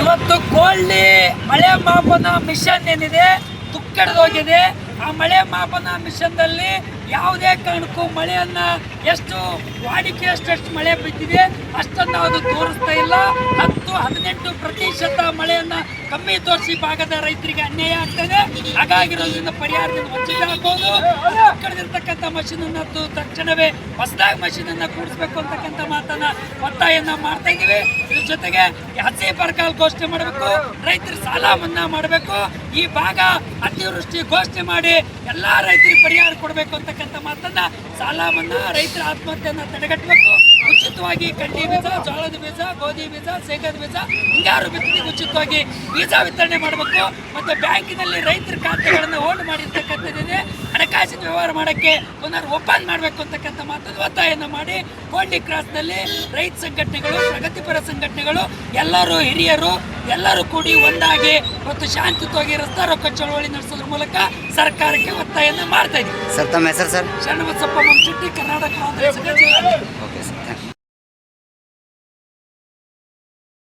ಇವತ್ತು ಕೋಳ್ಳಿ ಮಳೆ ಮಾಪನ ಮಿಷನ್ ಏನಿದೆ ತುಕ್ಕಡ್ದೋಗಿದೆ ಆ ಮಳೆ ಮಾಪನ ಮಿಷನ್ದಲ್ಲಿ ಯಾವುದೇ ಕಾರಣಕ್ಕೂ ಮಳೆಯನ್ನ ಎಷ್ಟು ವಾಡಿಕೆ ಅಷ್ಟು ಮಳೆ ಬಿದ್ದಿದೆ, ಅಷ್ಟನ್ನು ಅದು ತೋರಿಸ್ತಾ ಇಲ್ಲ. ಹದಿನೆಂಟು ಪ್ರತಿಶತ ಮಳೆಯನ್ನ ಕಮ್ಮಿ ತೋರಿಸಿ ಭಾಗದ ರೈತರಿಗೆ ಅನ್ಯಾಯ ಆಗ್ತದೆ. ಹಾಗಾಗಿರೋದ್ರಿಂದ ಪರಿಹಾರದಿಂದ ವಂಚಿತ ಆಗ್ಬೋದು. ಕಳೆದಿರ್ತಕ್ಕಂಥ ಮಷೀನ್ ಅನ್ನ ತಕ್ಷಣವೇ ಹೊಸದಾಗಿ ಮಷೀನ್ ಅನ್ನ ಕೂಡಿಸ್ಬೇಕು ಅಂತಕ್ಕಂಥ ಮಾತನ್ನ ಒತ್ತಾಯನ್ನ ಮಾಡ್ತಾ ಇದೀವಿ ಇದ್ರ ಜೊತೆಗೆ ಹಸಿ ಬರಗಾಲ ಘೋಷಣೆ ಮಾಡಬೇಕು. ರೈತರ ಸಾಲ ಮನ್ನಾ ಮಾಡಬೇಕು. ಈ ಭಾಗ ಅತಿವೃಷ್ಟಿ ಘೋಷಣೆ ಮಾಡಿ ಎಲ್ಲಾ ರೈತರಿಗೆ ಪರಿಹಾರ ಕೊಡಬೇಕು ಅಂತಕ್ಕಂಥ ಮಾತನ್ನ ಸಾಲ ಮನ್ನಾ ರೈತರ ಆತ್ಮಹತ್ಯೆಯನ್ನ ತಡೆಗಟ್ಟಬೇಕು ಉಚಿತವಾಗಿ ಕಡ್ಡಿ ಬೀಜ, ಜೋಳದ ಬೀಜ, ಗೋಧಿ ಬೀಜ, ಶೇಂಗದ ಬೀಜ ಹಿಂಗಾರು ಬಿತ್ತನೆಗೆ ಉಚಿತವಾಗಿ ಬೀಜ ವಿತರಣೆ ಮಾಡಬೇಕು. ಮತ್ತೆ ಬ್ಯಾಂಕಿನಲ್ಲಿ ರೈತರ ಖಾತೆಗಳನ್ನು ಹೋಲ್ಡ್ ಮಾಡಿರ್ತಕ್ಕಂಥದ್ದಿದೆ. ಹಣಕಾಸಿನ ವ್ಯವಹಾರ ಮಾಡೋಕ್ಕೆ ಪುನರ್ ಒಪ್ಪಂದ ಮಾಡಬೇಕು ಅಂತಕ್ಕಂಥ ಮಾತನ್ನು ಒತ್ತಾಯನ ಮಾಡಿ ಕೋಂಡಿ ಕ್ರಾಸ್ನಲ್ಲಿ ರೈತ ಸಂಘಟನೆಗಳು ಪ್ರಗತಿಪರ ಸಂಘಟನೆಗಳು ಎಲ್ಲರೂ ಹಿರಿಯರು ಎಲ್ಲರೂ ಕೂಡಿ ಒಂದಾಗಿ ಮತ್ತು ಶಾಂತಿಯುತವಾಗಿ ರಸ್ತಾ ರೊಕ್ಕ ಚಳವಳಿ ನಡೆಸೋದ್ರ ಮೂಲಕ ಸರ್ಕಾರಕ್ಕೆ ಒತ್ತಾಯನ ಮಾಡ್ತಾ ಇದ್ದೀವಿ. ಸರ್ ತಮ್ಮ ಹೆಸರು ಸರ್? ಶರಣಬಸಪ್ಪ ಮಂಚುಟ್ಟಿ ಕರ್ನಾಟಕ